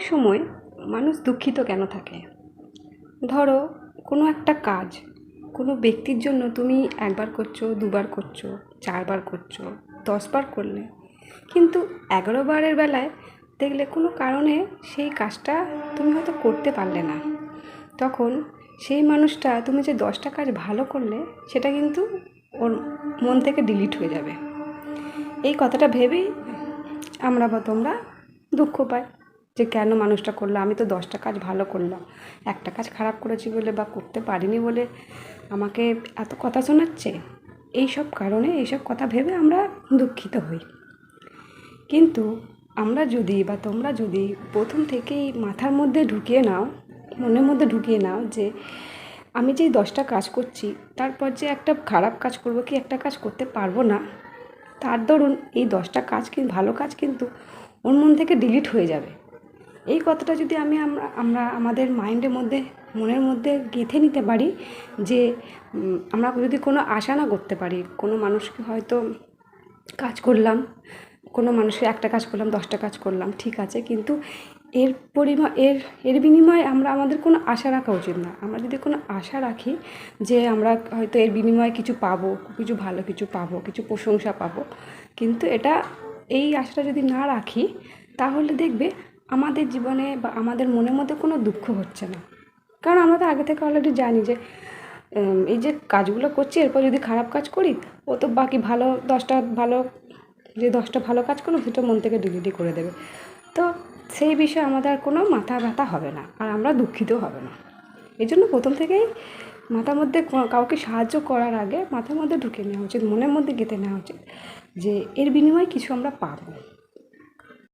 সময় মানুষ দুঃখিত কেন থাকে? ধরো, কোনো একটা কাজ, কোনো ব্যক্তির জন্য তুমি একবার করছ, দুবার করছ, চারবার করছ, দশবার করলে, কিন্তু এগারো বারের বেলায় দেখলে কোনো কারণে সেই কাজটা তুমি হয়তো করতে পারলে না। তখন সেই মানুষটা তুমি যে দশটা কাজ ভালো করলে, সেটা কিন্তু ওর মন থেকে ডিলিট হয়ে যাবে। এই কথাটা ভেবেই আমরা বা তোমরা দুঃখ পাই। যে কেন মানুষটা করল? আমি তো দশটা কাজ ভালো করলাম। একটা কাজ খারাপ করেছি বলে বা করতে পারিনি বলে আমাকে এত কথা শোনাচ্ছে? এই সব কারণে, এইসব কথা ভেবে আমরা দুঃখিত হই। কিন্তু আমরা যদি বা তোমরা যদি প্রথম থেকেই মাথার মধ্যে ঢুকিয়ে নাও, মনের মধ্যে ঢুকিয়ে নাও যে আমি যেই দশটা কাজ করছি, তারপর যে একটা খারাপ কাজ করব কি একটা কাজ করতে পারব না? তার দরুন এই দশটা কাজ কিন্তু ভালো কাজ কিন্তু ওর মন থেকে ডিলিট হয়ে যাবে। এই কথাটা যদি আমি আমরা আমরা আমাদের মাইন্ডের মধ্যে, মনের মধ্যে গেঁথে নিতে পারি যে আমরা যদি কোনো আশা না করতে পারি, কোনো মানুষকে হয়তো কাজ করলাম, কোনো মানুষকে একটা কাজ করলাম, দশটা কাজ করলাম, ঠিক আছে, কিন্তু এর পরিমা, এর এর বিনিময়ে আমরা আমাদের কোনো আশা রাখা উচিত না। আমরা যদি কোনো আশা রাখি যে আমরা হয়তো এর বিনিময়ে কিছু পাবো, কিছু ভালো কিছু পাবো, কিছু প্রশংসা পাবো, কিন্তু এটা, এই আশাটা যদি না রাখি, তাহলে দেখবে আমাদের জীবনে বা আমাদের মনের মধ্যে কোনো দুঃখ হচ্ছে না। কারণ আমরা তো আগে থেকে অলরেডি জানি যে এই যে কাজগুলো করছি, এরপর যদি খারাপ কাজ করি, ও তো বাকি ভালো দশটা ভালো, যে দশটা ভালো কাজ করল সেটা মন থেকে ডিলিটই করে দেবে। তো সেই বিষয়ে আমাদের আর কোনো মাথা ব্যথা হবে না, আর আমরা দুঃখিত হবে না। এই জন্য প্রথম থেকেই মাথার মধ্যে কাউকে সাহায্য করার আগে মাথার মধ্যে ঢুকে নেওয়া উচিত, মনের মধ্যে গেঁথে নেওয়া উচিত যে, এর বিনিময়ে কিছু আমরা পাবো।